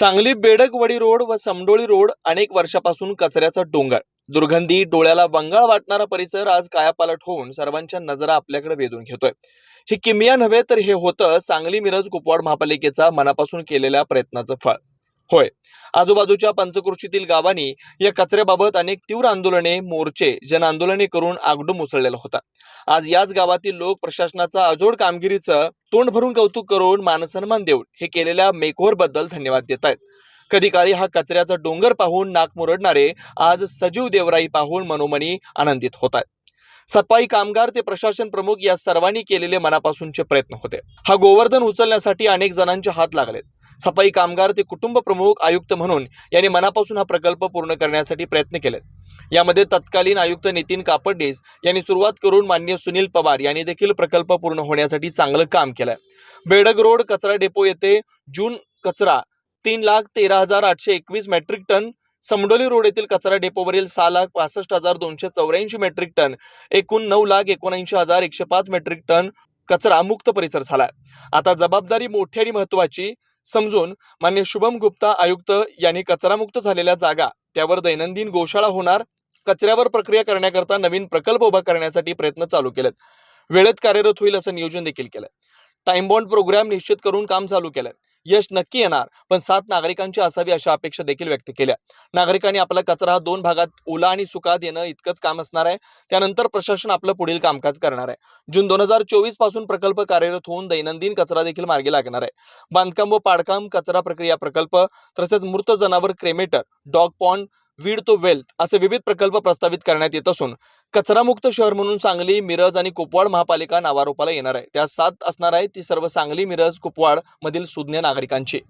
Sangli बेडकवडी road व Samdoli road अनेक वर्षापासून कचऱ्याचा डोंगर. दुर्गंधी डोळ्याला बंगाळ वाटणारा परिसर आज कायापालट होऊन सर्वांच्या नजरा आपल्याकडे वेधून घेतोय. ही किमिया नव्हे तर हे होतं सांगली मिरज कुपवाड महापालिकेचा मनापासून केलेल्या प्रयत्नाचं फळ. होय. आजूबाजूच्या पंचकृषीतील गावांनी या कचऱ्याबाबत अनेक तीव्र आंदोलने मोर्चे जन आंदोलने करून आगडूम उसळलेला होता. आज याच गावातील लोक प्रशासनाचा अजोड कामगिरीचं तोंड भरून कौतुक करून मानसन्मान देऊन हे केलेल्या मेकओव्हरबद्दल धन्यवाद देत आहेत कधी काळी हा कचऱ्याचा डोंगर पाहून नाक मुरडणारे आज सजीव देवराई पाहून मनोमनी आनंदित होत आहेत सफाई कामगार ते प्रशासन प्रमुख या सर्वांनी केलेले मनापासूनचे प्रयत्न होते. हा गोवर्धन उचलण्यासाठी अनेक जणांचे हात लागलेत. सफाई कामगार ते कुटुंब प्रमुख आयुक्त म्हणून यांनी मनापासून हा प्रकल्प पूर्ण करण्यासाठी प्रयत्न केलेत. यामध्ये तत्कालीन आयुक्त नितीन कापडणीस यांनी सुरुवात करून मान्य सुनील पवार यांनी देखील प्रकल्प पूर्ण होण्यासाठी चांगलं काम केलं बेडग रोड कचरा डेपो येथे जून कचरा तीन लाख तेरा हजार आठशे एकवीस मेट्रिक टन समडोली रोड येथील कचरा डेपोवरील सहा लाख पासष्ट हजार दोनशे चौऱ्याऐंशी मेट्रिक टन एकूण नऊ लाख एकोणऐंशी हजार एकशे पाच मेट्रिक टन कचरा मुक्त परिसर झाला आता जबाबदारी मोठी आणि महत्वाची समजून मान्य शुभम गुप्ता आयुक्त यांनी कचरामुक्त झालेल्या जागा त्यावर दैनंदिन गोशाळा होणार कचऱ्यावर प्रक्रिया करण्याकरता नवीन प्रकल्प उभा करण्यासाठी प्रयत्न चालू केलेत. वेळेत कार्यरत होईल असं नियोजन देखील केलंय. टाइम बॉन्ड प्रोग्राम निश्चित करून काम चालू केलंय. यश नक्की येणार. पण सात नागरिकांची असावी अशा अपेक्षा देखील व्यक्त केल्या. नागरिकांनी आपला कचरा हा दोन भागात ओला आणि सुका देणं इतकंच काम असणार आहे. त्यानंतर प्रशासन आपलं पुढील कामकाज करणार आहे. जून दोन हजार चोवीसपासून प्रकल्प कार्यरत होऊन दैनंदिन कचरा देखील मार्गी लागणार आहे. बांधकाम व पाडकाम कचरा प्रक्रिया प्रकल्प तसेच मृत जनावर cremator dog pond weed to wealth असे विविध प्रकल्प प्रस्तावित करण्यात येत असून कचरामुक्त शहर म्हणून सांगली मिरज आणि कुपवाड महापालिका नावारूपाला येणार आहे. त्या सात असणार आहे ती सर्व सांगली मिरज कुपवाड मधील सुज्ञ नागरिकांची.